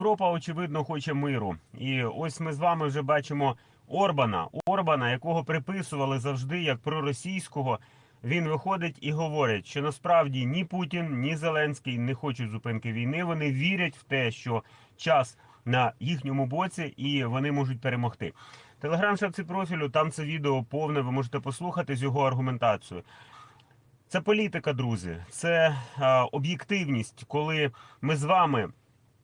Європа, очевидно, хоче миру. І ось ми з вами вже бачимо Орбана, Орбана, якого приписували завжди як проросійського. Він виходить і говорить, що насправді ні Путін, ні Зеленський не хочуть зупинки війни. Вони вірять в те, що час на їхньому боці і вони можуть перемогти. Телеграм-шапці профілю, там це відео повне. Ви можете послухати з його аргументацією. Це політика, друзі, це е, об'єктивність, коли ми з вами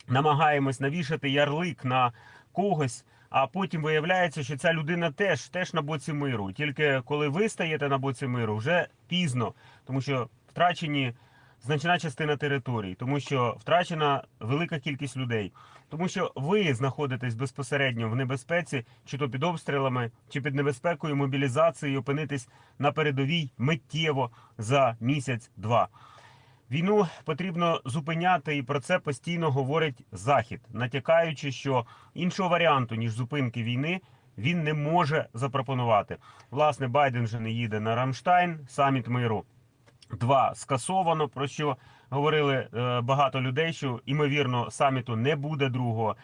намагаємось навішати ярлик на когось, а потім виявляється, що ця людина теж, теж на боці миру. Тільки коли ви стаєте на боці миру, вже пізно, тому що втрачені значна частина територій, тому що втрачена велика кількість людей, тому що ви знаходитесь безпосередньо в небезпеці, чи то під обстрілами, чи під небезпекою мобілізації, опинитись на передовій миттєво за місяць-два. Війну потрібно зупиняти, і про це постійно говорить Захід, натякаючи, що іншого варіанту ніж зупинки війни він не може запропонувати. Власне, Байден вже не їде на Рамштайн, саміт миру. Два скасовано, про що говорили е, багато людей, що імовірно саміту не буде другого.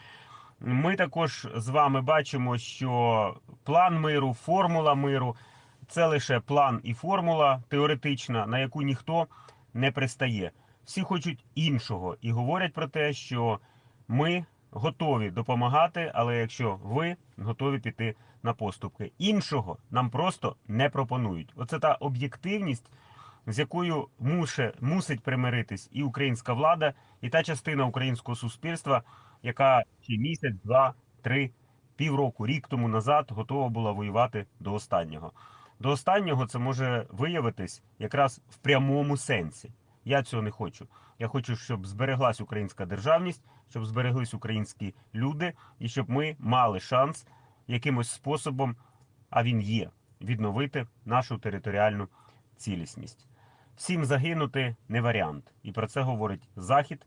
Ми також з вами бачимо, що план миру, формула миру це лише план і формула теоретична, на яку ніхто не пристає. Всі хочуть іншого і говорять про те, що ми готові допомагати, але якщо ви готові піти на поступки, іншого нам просто не пропонують. Оце та об'єктивність, з якою муше, мусить примиритись і українська влада, і та частина українського суспільства, яка ще місяць, два, три, півроку, рік тому назад готова була воювати до останнього. До останнього це може виявитись якраз в прямому сенсі. Я цього не хочу. Я хочу, щоб збереглась українська державність, щоб збереглись українські люди, і щоб ми мали шанс якимось способом, а він є, відновити нашу територіальну цілісність. Всім загинути не варіант. І про це говорить Захід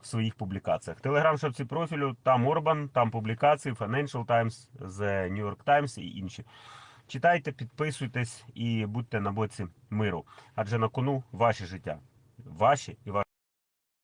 в своїх публікаціях. Телеграм-шапці профілю, там Орбан, там публікації, Financial Times, The New York Times і інші. Читайте, підписуйтесь і будьте на боці миру, адже на кону ваше життя, ваші і ваші.